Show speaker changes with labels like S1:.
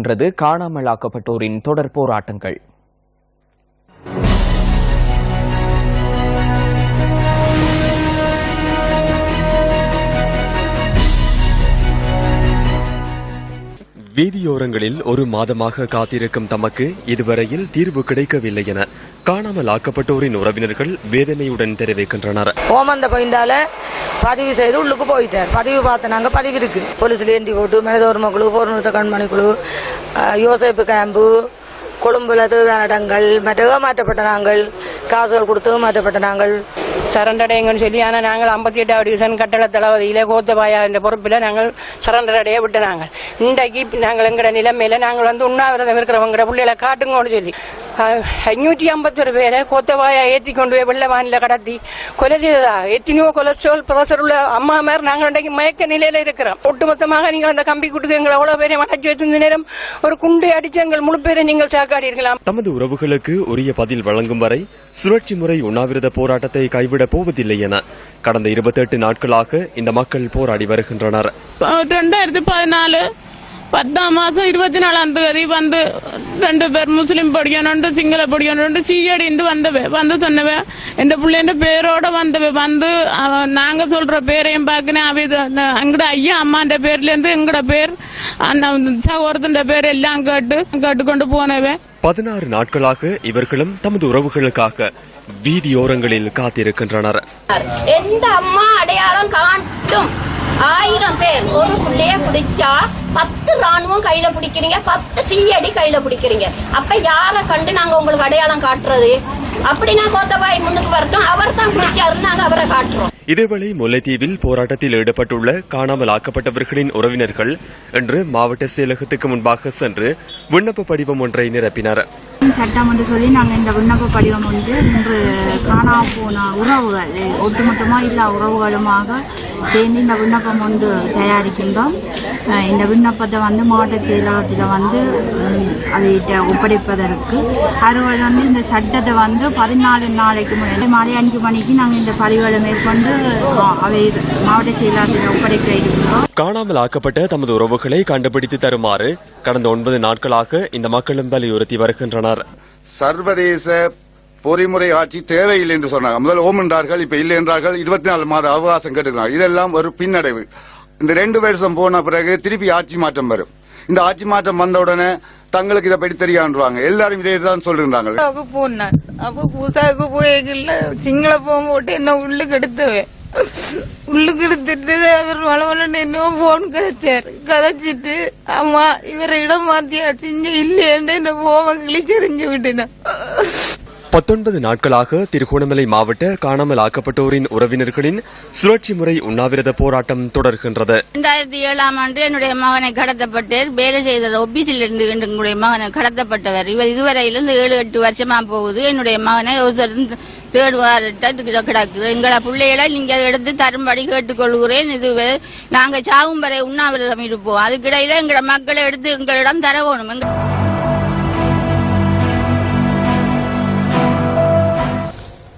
S1: என்றது காணாமலாக்கப்பட்டோரின் தொடர் போராட்டங்கள்.
S2: வீதியோரங்களில் ஒரு மாதமாக காத்திருக்கும் தமக்கு இதுவரையில் தீர்வு கிடைக்கவில்லை என காணாமல் ஆக்கப்பட்டோரின் உறவினர்கள் வேதனையுடன் தெரிவிக்கின்றனர்.
S3: ஓமந்த பாயிண்டால பதிவு செய்து உள்ளுக்கு போயிட்டார். பதிவு பார்த்தனாங்க பதிவு இருக்கு. போலீஸ்ல ஏந்தி போட்டு மனிதோர்ம குழு போர்நிறுத்த கண்மணி குழு யோசிப்பு கேம்பு கொழும்புல தேவையான இடங்கள் மற்ற ஏமாற்றப்பட்ட நாங்கள் காசுகள் கொடுத்து மாற்றப்பட்ட நாங்கள்.
S4: சரண்டர் சொல்லி ஆனால் நாங்கள் ஐம்பத்தி எட்டாவது டிவிஷன் கட்டள தளபதியிலே கோத்தபாயா என்ற பொறுப்பில் நாங்கள் சரண்டர் விட்டு நாங்கள். இன்றைக்கு நாங்கள் எங்கட நிலைமையில நாங்கள் வந்து உண்ணாவிரதம் இருக்கிறவங்க பிள்ளைகளை காட்டுங்கன்னு சொல்லி. கொண்டு போய் வெள்ள வானில கடத்தி கொலை செய்ததா எத்தனையோ கொலஸ்ட்ரால் பிரஷர் உள்ள அம்மா மாதிரி நாங்கள் இன்றைக்கு மயக்க நிலையில இருக்கிறோம் ஒட்டுமொத்தமாக நீங்கள் அந்த கம்பி குட்டுக்கு எங்களை அவ்வளவு பேரை அடைச்சு வைத்திருந்த நேரம் ஒரு குண்டை அடிச்சு எங்கள் முழு பேரை நீங்கள் சாக்காடி இருக்கலாம்
S2: தமது உறவுகளுக்கு உரிய பதில் வழங்கும் வரை சுழற்சி முறை உண்ணாவிரத போராட்டத்தை கைவிடப் போவதில்லை என கடந்த இருபத்தெட்டு நாட்களாக இந்த மக்கள் போராடி வருகின்றனர்
S5: ரெண்டாயிரத்தி பதினாலு பத்தாம் மாசம் இருபத்தி நாலாம் தேதி வந்து ரெண்டு பேர் முஸ்லிம் படிக்கணுண்டு சிங்கள படிக்கணுண்டு சீயடிண்டு வந்தவ வந்து சொன்னவ. என் பிள்ளைன்ற பேரோட வந்தவ வந்து நாங்க சொல்ற பேரையும் பார்க்கணும். அவ எங்கட ஐயா அம்மான்ற பேர்ல இருந்து எங்கட பேர் அண்ணன் சகோதரத்தின் பேர் எல்லாம் கேட்டு கேட்டுக்கொண்டு போனவன்
S2: பதினாறு நாட்களாக இவர்களும் தமது உறவுகளுக்காக வீதியோரங்களில் காத்திருக்கின்றனர்
S6: எந்த அம்மா அடையாளம் காட்டும் ஆயிரம் பேர் ஒரு புள்ளைய பிடிச்சா பத்து ராணுவம் கையில பிடிக்கிறீங்க பத்து சீயடி கையில பிடிக்கிறீங்க. அப்ப யார கண்டு நாங்க உங்களுக்கு அடையாளம் காட்டுறது? அப்படின்னா கோத்தபாய் முன்னுக்கு வரட்டும். அவர் தான் பிடிச்சாரு நாங்க அவரை காட்டுறோம்.
S2: இதேவேளை முல்லைத்தீவில் போராட்டத்தில் ஈடுபட்டுள்ள காணாமல் ஆக்கப்பட்டவர்களின் உறவினர்கள் இன்று மாவட்ட செயலகத்துக்கு முன்பாக சென்று விண்ணப்ப படிவம் ஒன்றை நிரப்பினர்.
S7: சட்டம் என்று சொல்லி நாங்கள் இந்த விண்ணப்ப படிவம் வந்து இன்று காணாம போன உறவுகள் ஒட்டுமொத்தமாக இல்லா உறவுகளுமாக சேர்ந்து இந்த விண்ணப்பம் ஒன்று தயாரிக்கின்றோம். இந்த விண்ணப்பத்தை வந்து மாவட்ட செயலகத்தில் வந்து அதை ஒப்படைப்பதற்கு அவர்கள் வந்து இந்த சட்டத்தை வந்து பதினாலு நாளைக்கு முன்னாடி மாலை அஞ்சு மணிக்கு நாங்கள் இந்த பதிவுகளை மேற்கொண்டு அவை மாவட்ட செயலகத்தில் ஒப்படைக்க இருக்கின்றோம்.
S2: காணாமல் ஆக்கப்பட்ட தமது உறவுகளை கண்டுபிடித்து தருமாறு கடந்த ஒன்பது நாட்களாக இந்த மக்களும் வலியுறுத்தி வருகின்றனர்.
S8: சர்வதேச பொறிமுறை ஆட்சி தேவையில்லை என்று சொன்னாங்க. முதல் ஓம் என்றார்கள் இப்ப இல்லை என்றார்கள் இருபத்தி நாலு மாத அவகாசம் கேட்டுக்கிறார்கள் இதெல்லாம் ஒரு பின்னடைவு. இந்த ரெண்டு வருஷம் போன பிறகு திருப்பி ஆட்சி மாற்றம் வரும். இந்த ஆட்சி மாற்றம் வந்த உடனே தங்களுக்கு இதை படி தெரியாண்டுவாங்க எல்லாரும் இதே தான்
S5: சொல்லுறாங்க அப்ப பூசாவுக்கு போய்க்கல சிங்கள போகும்போட்டு என்ன உள்ளுக்கு எடுத்தவன் உள்ளுக்கு எடுத்துட்டு அவர் வளவலன்னு என்ன போன் கதைச்சாரு கதைச்சிட்டு அம்மா இவரை இடம் மாத்தியாச்சு. இங்க இல்லையேன்னு என்ன போவ கிழிச்செறிஞ்சு விட்டுனா
S2: பத்தொன்பது நாட்களாக திருகோணமலை மாவட்ட காணாமல் ஆக்கப்பட்டோரின் உறவினர்களின் சுழற்சி முறை உண்ணாவிரத போராட்டம் தொடர்கின்றது.
S9: ரெண்டாயிரத்தி ஏழாம் ஆண்டு என்னுடைய மகனை கடத்தப்பட்டு வேலை செய்த ஒபிசில் இருந்து என்னுடைய மகனை கடத்தப்பட்டவர். இவர் இதுவரையிலிருந்து ஏழு எட்டு வருஷமா போகுது. என்னுடைய மகனை ஒருத்தர் தேடுவார் கிடக்குது. எங்களை பிள்ளைகளை நீங்க எடுத்து தரும்படி கேட்டுக்கொள்கிறேன். இது நாங்க சாகும் வரை உண்ணாவிரதம் இருப்போம். அதுக்கிடையில எங்களோட மக்களை எடுத்து எங்களிடம் தர வேணும்.